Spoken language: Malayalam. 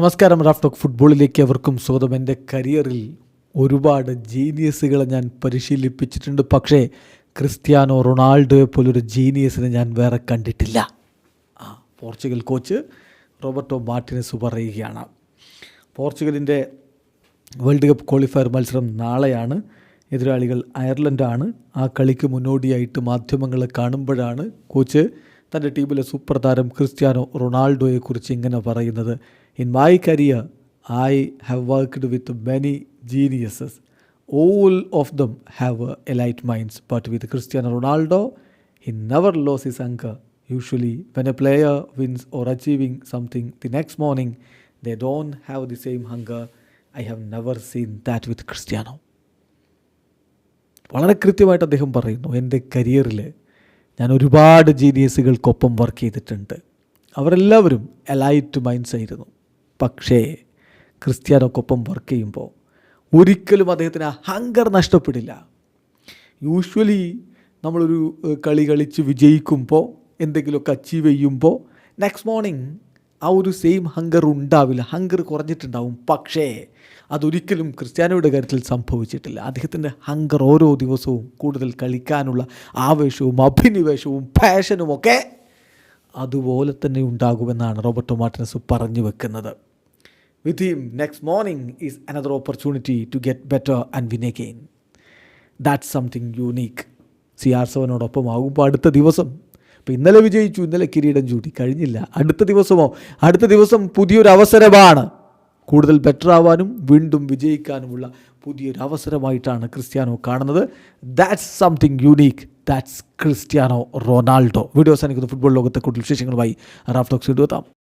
നമസ്കാരം റാഫ് ടോക്ക് ഫുട്ബോളിലേക്ക് അവർക്കും സ്വാഗതം. എന്റെ കരിയറിൽ ഒരുപാട് ജീനിയസുകളെ ഞാൻ പരിശീലിപ്പിച്ചിട്ടുണ്ട്. പക്ഷേ ക്രിസ്ത്യാനോ റൊണാൾഡോയെ പോലൊരു ജീനിയസിനെ ഞാൻ വേറെ കണ്ടിട്ടില്ല. ആ പോർച്ചുഗൽ കോച്ച് റോബർട്ടോ മാർട്ടിനസ് പറയുകയാണ്. പോർച്ചുഗലിന്റെ വേൾഡ് കപ്പ് ക്വാളിഫയർ മത്സരം നാളെയാണ്. എതിരാളികൾ അയർലൻഡാണ്. ആ കളിക്ക് മുന്നോടിയായിട്ട് മാധ്യമങ്ങൾ കാണുമ്പോഴാണ് കോച്ച് തന്റെ ടീമിലെ സൂപ്പർ താരം ക്രിസ്ത്യാനോ റൊണാൾഡോയെക്കുറിച്ച് ഇങ്ങനെ പറയുന്നത്. In my career I have worked with many geniuses all of them have a light minds but with Cristiano Ronaldo he never lose his hunger usually when a player wins or achieving something the next morning they don't have the same hunger I have never seen that with Cristiano വളരെ കൃത്യമായിട്ട് അദ്ദേഹം പറയുന്നു എന്റെ കരിയറിൽ ഞാൻ ഒരുപാട് ജീനിയസുകൾക്കൊപ്പം വർക്ക് ചെയ്തിട്ടുണ്ട്. അവരെല്ലാവരും എലൈറ്റ് മൈൻഡ്സ് ആയിരുന്നു. പക്ഷേ ക്രിസ്ത്യാനോക്കൊപ്പം വർക്ക് ചെയ്യുമ്പോൾ ഒരിക്കലും അദ്ദേഹത്തിന് ഹങ്കർ നഷ്ടപ്പെടില്ല. യൂഷ്വലി നമ്മളൊരു കളി കളിച്ച് വിജയിക്കുമ്പോൾ എന്തെങ്കിലുമൊക്കെ അച്ചീവ് ചെയ്യുമ്പോൾ നെക്സ്റ്റ് മോർണിംഗ് ആ ഒരു സെയിം ഹങ്കർ ഉണ്ടാവില്ല. ഹങ്കർ കുറഞ്ഞിട്ടുണ്ടാവും. പക്ഷേ അതൊരിക്കലും ക്രിസ്ത്യാനോയുടെ കാര്യത്തിൽ സംഭവിച്ചിട്ടില്ല. അദ്ദേഹത്തിന്റെ ഹങ്കർ ഓരോ ദിവസവും കൂടുതൽ കളിക്കാനുള്ള ആവേശവും അഭിനിവേശവും പാഷനും ഒക്കെ അതുപോലെ തന്നെ ഉണ്ടാകുമെന്നാണ് റോബർട്ടോ മാർട്ടിനസ് പറഞ്ഞു വെക്കുന്നത്. With him next morning is another opportunity to get better and win again that's something unique C R സെവനോടൊപ്പം ആകുമ്പോൾ അടുത്ത ദിവസം. ഇപ്പോൾ ഇന്നലെ വിജയിച്ചു ഇന്നലെ കിരീടം ചൂടി കഴിഞ്ഞില്ല. അടുത്ത ദിവസമോ? അടുത്ത ദിവസം പുതിയൊരു അവസരമാണ് കൂടുതൽ ബെറ്റർ ആവാനും വീണ്ടും വിജയിക്കാനുമുള്ള പുതിയൊരു അവസരമായിട്ടാണ് ക്രിസ്ത്യാനോ കാണുന്നത്. That's something unique that's Cristiano Ronaldo. Video അവസാനിക്കുന്ന. ഫുട്ബോൾ ലോകത്തെ കൂടുതൽ വിശേഷങ്ങളുമായി റാഫ് ടോക്സ് എത്താം.